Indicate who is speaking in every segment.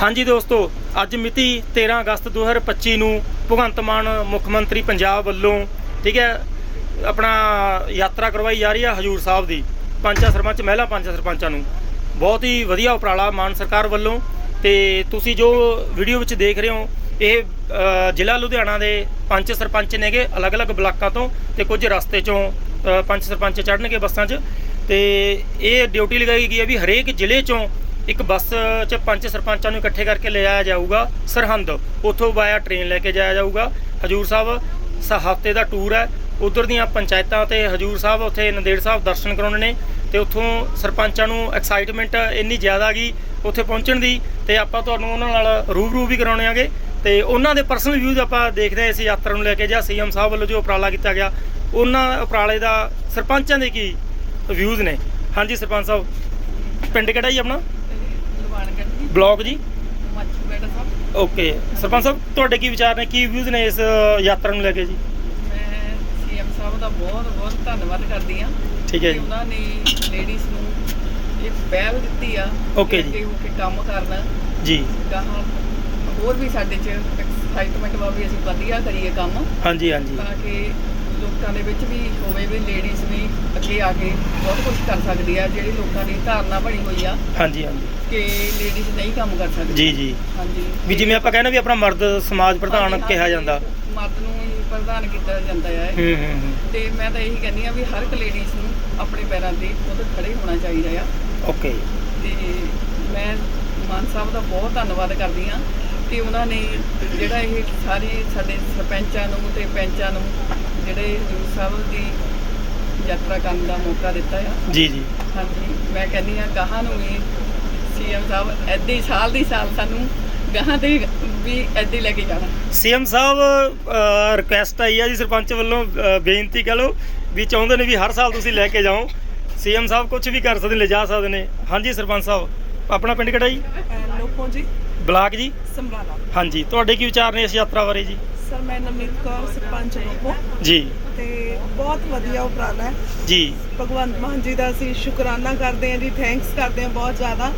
Speaker 1: ਹਾਂਜੀ ਦੋਸਤੋ ਅੱਜ ਮਿਤੀ 13 ਅਗਸਤ 2025 ਨੂੰ ਭਗਵੰਤ ਮਾਨ ਮੁੱਖ ਮੰਤਰੀ ਪੰਜਾਬ ਵੱਲੋਂ ਠੀਕ ਹੈ ਆਪਣਾ ਯਾਤਰਾ ਕਰਵਾਈ ਜਾ ਰਹੀ ਹੈ ਹਜੂਰ ਸਾਹਿਬ ਦੀ ਪੰਚਾਂ ਸਰਪੰਚ ਮਹਿਲਾ ਪੰਚਾਂ ਸਰਪੰਚਾਂ ਨੂੰ। ਬਹੁਤ ਹੀ ਵਧੀਆ ਉਪਰਾਲਾ ਮਾਨ ਸਰਕਾਰ ਵੱਲੋਂ ਤੇ ਤੁਸੀਂ ਜੋ ਵੀਡੀਓ ਵਿੱਚ ਦੇਖ ਰਹੇ ਹੋ ਇਹ ਜ਼ਿਲ੍ਹਾ ਲੁਧਿਆਣਾ ਦੇ ਪੰਜ ਸਰਪੰਚ ਨੇਗੇ ਅਲੱਗ-ਅਲੱਗ ਬਲਾਕਾਂ ਤੋਂ ਤੇ ਕੁਝ ਰਸਤੇ ਚੋਂ ਅ, ਪੰਚ ਸਰਪੰਚ ਚੜਨਗੇ ਬੱਸਾਂ 'ਚ ਤੇ ਇਹ ਡਿਊਟੀ ਲਗਾਈ ਗਈ ਹੈ ਵੀ ਹਰੇਕ ਜ਼ਿਲ੍ਹੇ ਚੋਂ ਇੱਕ ਬੱਸ 'ਚ ਪੰਜ ਸਰਪੰਚਾਂ ਨੂੰ ਇਕੱਠੇ ਕਰਕੇ ਲਿਆਇਆ ਜਾਊਗਾ ਸਰਹੰਦ। ਉੱਥੋਂ ਵਾਇਆ ਟ੍ਰੇਨ ਲੈ ਕੇ ਜਾਇਆ ਜਾਊਗਾ। ਹਜੂਰ ਸਾਹਿਬ ਸ, ਹਫ਼ਤੇ ਦਾ ਟੂਰ ਹੈ। ਉਧਰ ਦੀਆਂ ਪੰਚਾਇਤਾਂ ਤੇ ਹਜੂਰ ਸਾਹਿਬ, ਉੱਥੇ ਨੰਦੇੜ ਸਾਹਿਬ ਦਰਸ਼ਨ ਕਰਾਉਣੇ ਨੇ ਤੇ ਉੱਥੋਂ ਸਰਪੰਚਾਂ ਨੂੰ ਐਕਸਾਈਟਮੈਂਟ ਇੰਨੀ ਜ਼ਿਆਦਾ ਗਈ ਉੱਥੇ ਪਹੁੰਚਣ ਦੀ ਤੇ ਆਪਾਂ ਤੁਹਾਨੂੰ ਉਹਨਾਂ ਨਾਲ ਰੂਬਰੂ ਵੀ ਕਰਾਉਣੇ ਆਗੇ ਤੇ ਉਹਨਾਂ ਦੇ ਪਰਸਨਲ ਵਿਊਜ਼ ਆਪਾਂ ਦੇਖਦੇ ਹਾਂ ਇਸ ਯਾਤਰਾ ਨੂੰ ਲੈ ਕੇ ਜਾਂ ਸੀਐਮ ਸਾਹਿਬ ਵੱਲੋਂ ਜੋ ਉਪਰਾਲਾ ਕੀਤਾ ਗਿਆ। ਉਹਨਾਂ ਉਪਰਾਲੇ ਦਾ ਸਰਪੰਚਾਂ ਦੇ ਕੀ ਵਿਊਜ਼ ਨੇ? ਹਾਂਜੀ ਸਰਪੰਚ ਸਾਹਿਬ, ਪਿੰਡ ਕਿਹੜਾ ਜੀ ਆਪਣਾ? ਬਲੌਗ ਜੀ?
Speaker 2: ਮੱਛੂ ਬੇੜਾ ਸਾਹਿਬ
Speaker 1: ਓਕੇ ਸਰਪੰਚ ਸਾਹਿਬ ਤੁਹਾਡੇ ਕੀ ਵਿਚਾਰ ਨੇ ਕੀ ਵਿਊਜ਼ ਨੇ ਇਸ ਯਾਤਰਾ ਨੂੰ ਲੈ ਕੇ ਜੀ?
Speaker 2: ਮੈਂ ਸੀਐਮ ਸਾਹਿਬ ਦਾ ਬਹੁਤ ਬਹੁਤ ਧੰਨਵਾਦ ਕਰਦੀ ਹਾਂ।
Speaker 1: ਠੀਕ ਹੈ
Speaker 2: ਕਿ
Speaker 1: ਜੀ।
Speaker 2: ਉਹਨਾਂ ਨੇ ਲੇਡੀਜ਼ ਨੂੰ ਇਹ ਪਹਿਲ ਦਿੱਤੀ ਆ
Speaker 1: Okay ਜੀ।
Speaker 2: ਅੱਗੇ ਹੋ ਕੇ ਕੰਮ ਕਰਨਾ।
Speaker 1: ਜੀ।
Speaker 2: ਗਾਹਾਂ ਹੋਰ ਵੀ ਸਾਡੇ 'ਚ ਐਕਸਾਈਟਮੈਂਟ ਵਾ ਵੀ ਅਸੀਂ ਵਧੀਆ ਕਰੀਏ ਕੰਮ।
Speaker 1: ਹਾਂਜੀ ਹਾਂਜੀ।
Speaker 2: ਤਾਂ ਕਿ ਲੋਕਾਂ ਦੇ ਵਿੱਚ ਵੀ ਹੋਵੇ ਵੀ ਲੇਡੀਜ਼ ਵੀ ਅੱਗੇ ਆ ਕੇ ਬਹੁਤ ਕੁਝ ਕਰ ਸਕਦੀ ਆ ਜਿਹੜੀ ਲੋਕਾਂ ਦੀ ਧਾਰਨਾ ਬਣੀ ਹੋਈ ਆ
Speaker 1: ਹਾਂਜੀ ਹਾਂਜੀ।
Speaker 2: ਕਿ ਲੇਡੀਜ਼ ਨਹੀਂ ਕੰਮ ਕਰ ਸਕਦੀ।
Speaker 1: ਜੀ ਜੀ।
Speaker 2: ਹਾਂਜੀ।
Speaker 1: ਵੀ ਜਿਵੇਂ ਆਪਾਂ ਕਹਿੰਦੇ ਵੀ ਆਪਣਾ ਮਰਦ ਸਮਾਜ ਪ੍ਰਧਾਨ ਕਿਹਾ ਜਾਂਦਾ।
Speaker 2: ਮਰਦ ਨੂੰ ਹੀ ਪ੍ਰਧਾਨ ਕੀਤਾ ਜਾਂਦਾ ਹੈ
Speaker 1: ਹੂੰ ਹੂੰ ਹੂੰ।
Speaker 2: ਤੇ ਮੈਂ ਤਾਂ ਇਹੀ ਕਹਿੰਦੀ ਆ ਵੀ ਹਰ ਇੱਕ ਲੇਡੀਜ਼ ਨੂੰ ਆਪਣੇ ਪੈਰਾਂ ਤੇ ਖੁਦ ਖੜੇ ਹੋਣਾ ਚਾਹੀਦਾ ਆ।
Speaker 1: ਓਕੇ।
Speaker 2: ਤੇ ਮੈਂ ਮਾਨ ਸਾਹਿਬ ਦਾ ਬਹੁਤ ਧੰਨਵਾਦ ਕਰਦੀ ਆ ਕਿ ਉਹਨਾਂ ਨੇ ਜਿਹੜਾ ਇਹ ਸਾਰੇ ਸਾਡੇ ਸਰਪੰਚਾਂ ਨੂੰ ਤੇ ਪੈਂਚਾਂ ਨੂੰ ਜਿਹੜੇ ਹਜ਼ੂਰ ਸਾਹਿਬ ਦੀ ਯਾਤਰਾ ਕਰਨ ਦਾ ਮੌਕਾ ਦਿੱਤਾ ਆ।
Speaker 1: ਜੀ ਜੀ।
Speaker 2: ਹਾਂਜੀ ਮੈਂ ਕਹਿੰਦੀ ਆ ਗਾਹਾਂ ਨੂੰ ਵੀ ਸੀਐਮ ਸਾਹਿਬ ਐਦਾਂ ਹੀ ਸਾਲ ਦੀ ਸਾਲ ਸਾਨੂੰ ਗਾਹਾਂ ਤੇ ਵੀ ਐਦਾਂ ਲੈ ਕੇ ਜਾਣਾ।
Speaker 1: ਸੀਐਮ ਸਾਹਿਬ ਰਿਕੁਐਸਟ ਆਈ ਆ ਜੀ ਸਰਪੰਚ ਵੱਲੋਂ ਅ, ਬੇਨਤੀ ਕਹ ਲਓ ਵੀ ਚਾਹੁੰਦੇ ਨੇ ਵੀ ਹਰ ਸਾਲ ਤੁਸੀਂ ਲੈ ਕੇ ਜਾਓ। ਸੀਐਮ ਸਾਹਿਬ ਕੁਝ ਵੀ ਕਰ ਸਕਦੇ ਨੇ ਲਿਜਾ ਸਕਦੇ ਨੇ। ਹਾਂਜੀ ਸਰਪੰਚ ਸਾਹਿਬ ਆਪਣਾ ਪਿੰਡ ਕਿਹੜਾ ਜੀ?
Speaker 2: ਲੋਕੋ ਜੀ।
Speaker 1: ਬਲਾਕ ਜੀ?
Speaker 2: ਸਮਰਾਲਾ
Speaker 1: ਹਾਂਜੀ ਤੁਹਾਡੇ ਕੀ ਵਿਚਾਰ ਨੇ ਇਸ ਯਾਤਰਾ ਬਾਰੇ ਜੀ?
Speaker 3: ਸਰ ਮੈਂ ਨਵਨੀਤ ਕੌਰ ਸਰਪੰਚ ਲੋਕੋ
Speaker 1: ਜੀ।
Speaker 3: ਤੇ ਬਹੁਤ ਵਧੀਆ ਉਪਰਾਲਾ ਹੈ।
Speaker 1: ਜੀ।
Speaker 3: ਭਗਵੰਤ ਮਾਨ ਜੀ ਦਾ ਅਸੀਂ ਸ਼ੁਕਰਾਨਾ ਕਰਦੇ ਹਾਂ ਜੀ ਥੈਂਕਸ ਕਰਦੇ ਹਾਂ ਬਹੁਤ ਜ਼ਿਆਦਾ।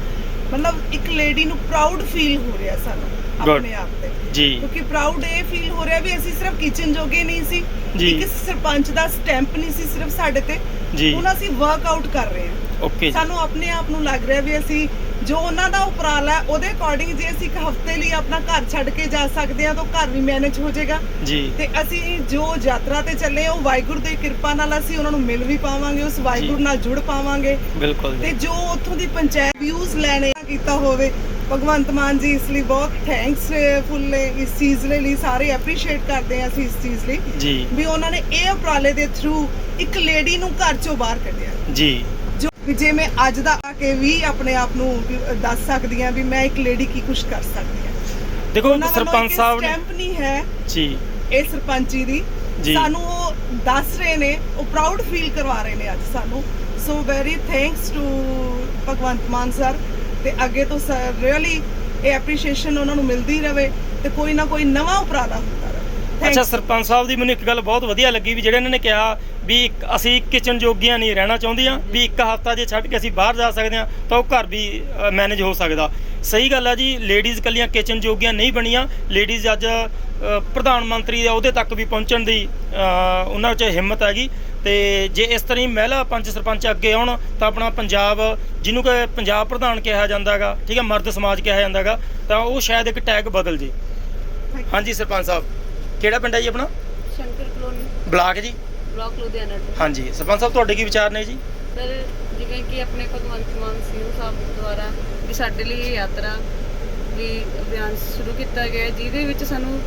Speaker 3: ਮਤਲਬ ਇੱਕ ਲੇਡੀ ਨੂੰ ਪ੍ਰਾਊਡ ਫੀਲ ਹੋ ਰਿਹਾ ਸਾਨੂੰ. ਆਪਣੇ ਆਪ ਤੇ।
Speaker 1: ਜੀ।
Speaker 3: ਕਿਉਂਕਿ ਪ੍ਰਾਊਡ ਇਹ ਫੀਲ ਹੋ ਰਿਹਾ ਵੀ ਅਸੀਂ ਸਿਰਫ ਕਿਚਨ ਜੋਗੇ ਨਹੀਂ ਸੀ। ਇੱਕ ਸਰਪੰਚ ਦਾ ਸਟੈਂਪ ਨਹੀਂ ਸੀ ਸਿਰਫ ਸਾਡੇ ਤੇ।
Speaker 1: ਜੀ।
Speaker 3: ਹੁਣ ਅਸੀਂ ਵਰਕ ਆਊਟ ਕਰ ਰਹੇ ਹਾਂ।
Speaker 1: ਓਕੇ
Speaker 3: ਸਾਨੂੰ ਆਪਣੇ ਆਪ ਨੂੰ ਲੱਗ ਰਿਹਾ ਵੀ ਅਸੀਂ ਜੋ ਉਹਨਾਂ ਦਾ ਉਪਰਾਲਾ ਹੈ ਉਹਦੇ ਅਕੋਰਡਿੰਗ ਜੇ ਅਸੀਂ ਇੱਕ ਹਫ਼ਤੇ ਲਈ ਆਪਣਾ ਘਰ ਛੱਡ ਕੇ ਜਾ ਸਕਦੇ ਹਾਂ ਤਾਂ ਘਰ ਵੀ ਮੈਨੇਜ ਹੋ ਜਾਏਗਾ।
Speaker 1: ਜੀ।
Speaker 3: ਤੇ ਅਸੀਂ ਜੋ ਯਾਤਰਾ ਤੇ ਚੱਲੇ ਉਹ ਵਾਹਿਗੁਰੂ ਦੀ ਕਿਰਪਾ ਨਾਲ ਅਸੀਂ ਉਹਨਾਂ ਨੂੰ ਮਿਲ ਵੀ ਪਾਵਾਂਗੇ ਉਸ ਵਾਹਿਗੁਰੂ ਨਾਲ ਜੁੜ ਪਾਵਾਂਗੇ।
Speaker 1: ਬਿਲਕੁਲ
Speaker 3: ਤੇ
Speaker 1: ਜੀ
Speaker 3: ਉੱਥੋਂ ਦੀ ਪੰਚਾਇਤ ਵਿਊਜ਼ ਲੈਣੇ ਕੀਤਾ ਹੋਵੇ ਭਗਵੰਤ ਮਾਨ ਜੀ ਇਸ ਲਈ ਬਹੁਤ ਥੈਂਕਸਫੁਲ ਨੇ ਇਸ ਚੀਜ਼ ਲਈ ਸਾਰੇ ਐਪਰੀਸ਼ੀਏਟ ਕਰਦੇ ਹਾਂ ਅਸੀਂ ਇਸ ਚੀਜ਼ ਲਈ
Speaker 1: ਜੀ।
Speaker 3: ਵੀ ਉਹਨਾਂ ਨੇ ਇਹ ਉਪਰਾਲੇ ਦੇ ਥਰੂ ਇੱਕ ਲੇਡੀ ਨੂੰ ਘਰ ਚੋਂ ਬਾਹਰ ਕੱਢਿਆ।
Speaker 1: ਜੋ।
Speaker 3: ਵੀ ਜੇ ਮੈਂ ਅੱਜ ਦਾ ਆ ਕੇ ਵੀ ਆਪਣੇ ਆਪ ਨੂੰ ਦੱਸ ਸਕਦੀ ਹਾਂ ਵੀ ਮੈਂ ਇੱਕ ਲੇਡੀ ਕੀ ਕੁਝ ਕਰ ਸਕਦੀ ਹਾਂ।
Speaker 1: ਦੇਖੋ ਸਰਪੰਚ ਸਾਹਿਬ ਨੇ
Speaker 3: ਸਟੈਂਪ ਨਹੀਂ ਹੈ
Speaker 1: ਜੀ।
Speaker 3: ਇਹ ਸਰਪੰਚੀ ਦੀ। ਸਾਨੂੰ ਉਹ ਦੱਸ ਰਹੇ ਨੇ ਉਹ ਪ੍ਰਾਊਡ ਫੀਲ ਕਰਵਾ ਰਹੇ ਨੇ ਅੱਜ ਸਾਨੂੰ। So very thanks to Bhagwant Mann sir ਤੇ ਅੱਗੇ ਤੋਂ ਸਰ ਰੀਅਲੀ ਇਹ ਐਪਰੀਸ਼ੀਏਸ਼ਨ ਉਹਨਾਂ ਨੂੰ ਮਿਲਦੀ ਰਵੇ ਤੇ ਕੋਈ ਨਾ ਕੋਈ ਨਵਾਂ ਉਪਰਾਲਾ ਹੁੰਦਾ ਰਹੇ.
Speaker 1: ਅੱਛਾ ਸਰਪੰਚ ਸਾਹਿਬ ਦੀ ਮੈਨੂੰ ਇੱਕ ਗੱਲ ਬਹੁਤ ਵਧੀਆ ਲੱਗੀ ਵੀ ਜਿਹੜੇ ਇਹਨਾਂ ਨੇ ਕਿਹਾ ਵੀ ਇੱਕ ਅਸੀਂ ਕਿਚਨ ਜੋਗੀਆਂ ਨਹੀਂ ਰਹਿਣਾ ਚਾਹੁੰਦੀਆਂ ਵੀ ਇੱਕ ਹਫਤਾ ਜੇ ਛੱਡ ਕੇ ਅਸੀਂ ਬਾਹਰ ਜਾ ਸਕਦੇ ਹਾਂ ਤਾਂ ਉਹ ਘਰ ਵੀ ਮੈਨੇਜ ਹੋ ਸਕਦਾ। ਸਹੀ ਗੱਲ ਹੈ ਜੀ ਲੇਡੀਜ਼ ਕੱਲੀਆਂ ਕਿਚਨ ਜੋਗੀਆਂ ਨਹੀਂ ਬਣੀਆਂ। ਲੇਡੀਜ਼ ਅੱਜ ਅ, ਪ੍ਰਧਾਨ ਮੰਤਰੀ ਦੇ ਅਹੁਦੇ ਤੱਕ ਵੀ ਪਹੁੰਚਣ ਦੀ ਅ, ਉਹਨਾਂ 'ਚ ਹਿੰਮਤ ਹੈਗੀ। ਤੇ ਜੇ ਇਸ ਤਰ੍ਹਾਂ ਹੀ ਮਹਿਲਾ ਪੰਚ ਸਰਪੰਚ ਅੱਗੇ ਆਉਣ ਤਾਂ ਆਪਣਾ ਪੰਜਾਬ ਜਿਹਨੂੰ ਕਿ ਪੰਜਾਬ ਪ੍ਰਧਾਨ ਕਿਹਾ ਜਾਂਦਾਗਾ ਠੀਕ ਹੈ ਮਰਦ ਸਮਾਜ ਕਿਹਾ ਜਾਂਦਾਗਾ ਤਾਂ ਉਹ ਸ਼ਾਇਦ ਇੱਕ ਟੈਗ ਬਦਲ ਜੇ। ਹਾਂਜੀ ਸਰਪੰਚ ਸਾਹਿਬ ਕਿਹੜਾ ਪਿੰਡ ਹੈ ਜੀ ਆਪਣਾ?
Speaker 4: ਸ਼ੰਕਰ ਕਲੋਨੀ।
Speaker 1: ਬਲਾਕ ਜੀ?
Speaker 4: ਬਲਾਕ ਲੁਧਿਆਣਾ ਤੋਂ।
Speaker 1: ਹਾਂਜੀ ਸਰਪੰਚ ਸਾਹਿਬ ਤੁਹਾਡੇ ਕੀ ਵਿਚਾਰ ਨੇ ਜੀ?
Speaker 4: ਸਰ ਜਿਵੇਂ ਕਿ ਆਪਣੇ ਭਗਵੰਤ ਮਾਨ ਸਿੰਘ ਸਾਹਿਬ ਦੁਆਰਾ ਵੀ ਸਾਡੇ ਲਈ ਇਹ ਯਾਤਰਾ ਵੀ ਅਭਿਆਨ ਸ਼ੁਰੂ ਕੀਤਾ ਗਿਆ ਹੈ, ਜਿਹਦੇ ਵਿੱਚ ਸਾਨੂੰ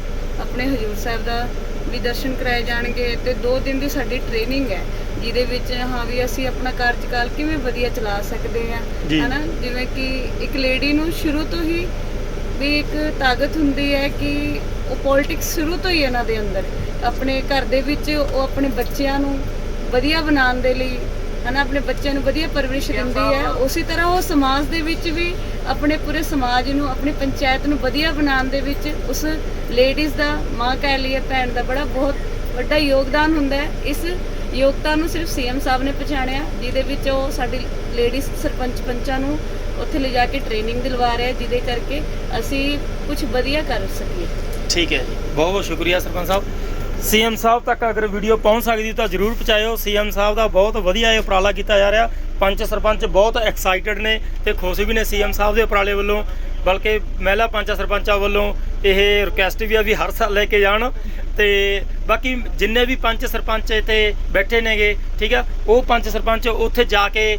Speaker 4: ਆਪਣੇ ਹਜੂਰ ਸਾਹਿਬ ਦਾ ਵੀ ਦਰਸ਼ਨ ਕਰਾਏ ਜਾਣਗੇ ਤੇ 2 ਦਿਨ ਦੀ ਸਾਡੀ ਟ੍ਰੇਨਿੰਗ ਹੈ ਜਿਹਦੇ ਵਿੱਚ ਹਾਂ ਵੀ ਅਸੀਂ ਆਪਣਾ ਕਾਰਜਕਾਲ ਕਿਵੇਂ ਵਧੀਆ ਚਲਾ ਸਕਦੇ ਹਾਂ
Speaker 1: ਜੀ।
Speaker 4: ਹਨਾ? ਜਿਵੇਂ ਕਿ ਇੱਕ ਲੇਡੀ ਨੂੰ ਸ਼ੁਰੂ ਤੋਂ ਹੀ ਵੀ ਇੱਕ ਤਾਕਤ ਹੁੰਦੀ ਹੈ ਕਿ ਉਹ ਪੋਲਿਟਿਕਸ ਸ਼ੁਰੂ ਤੋਂ ਹੀ ਇਹਨਾਂ ਦੇ ਅੰਦਰ ਆਪਣੇ ਘਰ ਦੇ ਵਿੱਚ ਉਹ ਆਪਣੇ ਬੱਚਿਆਂ ਨੂੰ ਵਧੀਆ ਬਣਾਉਣ ਦੇ ਲਈ ਹਨਾ ਆਪਣੇ ਬੱਚਿਆਂ ਨੂੰ ਵਧੀਆ ਪਰਵਰਿਸ਼ ਦਿੰਦੀ ਹੈ। ਉਸੇ ਤਰ੍ਹਾਂ ਉਹ ਸਮਾਜ ਦੇ ਵਿੱਚ ਵੀ ਆਪਣੇ ਪੂਰੇ ਸਮਾਜ ਨੂੰ ਆਪਣੀ ਪੰਚਾਇਤ ਨੂੰ ਵਧੀਆ ਬਣਾਉਣ ਦੇ ਵਿੱਚ ਉਸ ਲੇਡੀਜ਼ ਦਾ ਮਾਂ ਕਹਿ ਲਈਏ ਭੈਣ ਦਾ ਬੜਾ ਬਹੁਤ ਵੱਡਾ ਯੋਗਦਾਨ ਹੁੰਦਾ ਹੈ। ਇਸ ਯੋਗਤਾ ਨੂੰ ਸਿਰਫ ਸੀਐਮ ਸਾਹਿਬ ਨੇ ਪਛਾਣਿਆ ਜਿਹਦੇ ਵਿੱਚ ਉਹ ਸਾਡੀ ਲੇਡੀਜ਼ ਸਰਪੰਚ ਪੰਚਾਂ ਨੂੰ ਉੱਥੇ ਲਿਜਾ ਕੇ ਟ੍ਰੇਨਿੰਗ ਦਿਲਵਾ ਰਹੇ ਜਿਹਦੇ ਕਰਕੇ ਅਸੀਂ ਕੁਝ ਵਧੀਆ ਕਰ ਸਕੀਏ।
Speaker 1: ਠੀਕ ਹੈ ਜੀ। ਬਹੁਤ ਬਹੁਤ ਸ਼ੁਕਰੀਆ ਸਰਪੰਚ ਸਾਹਿਬ। ਸੀਐਮ ਸਾਹਿਬ ਤੱਕ ਅਗਰ ਵੀਡੀਓ ਪਹੁੰਚ ਸਕਦੀ ਤਾਂ ਜਰੂਰ ਪਹੁੰਚਾਇਓ। ਸੀਐਮ ਸਾਹਿਬ ਦਾ ਬਹੁਤ ਵਧੀਆ ਇਹ ਉਪਰਾਲਾ ਕੀਤਾ ਜਾ ਰਿਹਾ। ਪੰਚ ਸਰਪੰਚ ਬਹੁਤ ਐਕਸਾਈਟਡ ਨੇ ਤੇ ਖੁਸ਼ ਵੀ ਨੇ ਸੀਐਮ ਸਾਹਿਬ ਦੇ ਉਪਰਾਲੇ ਵੱਲੋਂ। ਬਲਕਿ ਮਹਿਲਾ ਪੰਚ ਸਰਪੰਚਾਂ ਵੱਲੋਂ ਇਹ ਰਿਕੁਐਸਟ ਵੀ ਆ ਵੀ ਹਰ ਸਾਲ ਲੈ ਕੇ ਜਾਣ। ਤੇ ਬਾਕੀ ਜਿੰਨੇ ਵੀ ਪੰਚ ਸਰਪੰਚ ਇੱਥੇ ਬੈਠੇ ਨੇਗੇ, ਠੀਕ ਆ, ਉਹ ਪੰਚ ਸਰਪੰਚ ਉੱਥੇ ਜਾ ਕੇ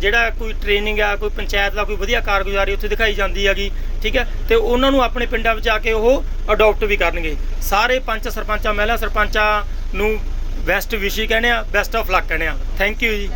Speaker 1: ਜਿਹੜਾ ਕੋਈ ਟ੍ਰੇਨਿੰਗ ਆ, ਕੋਈ ਪੰਚਾਇਤ ਦਾ ਕੋਈ ਵਧੀਆ ਕਾਰਗੁਜ਼ਾਰੀ ਉੱਥੇ ਦਿਖਾਈ ਜਾਂਦੀ ਹੈਗੀ, ਠੀਕ ਹੈ? ਤੇ ਉਹਨਾਂ ਨੂੰ ਆਪਣੇ ਪਿੰਡਾਂ ਵਿੱਚ ਆ ਕੇ ਉਹ ਅਡਾਪਟ ਵੀ ਕਰਨਗੇ। ਸਾਰੇ ਪੰਚ ਸਰਪੰਚਾਂ, ਮਹਿਲਾ ਸਰਪੰਚਾਂ ਨੂੰ ਬੈਸਟ ਵਿਸ਼ੀ ਕਹਿੰਦੇ ਆ ਬੈਸਟ ਆਫ ਲੱਕ ਕਹਿੰਦੇ ਆ। ਥੈਂਕ ਯੂ ਜੀ।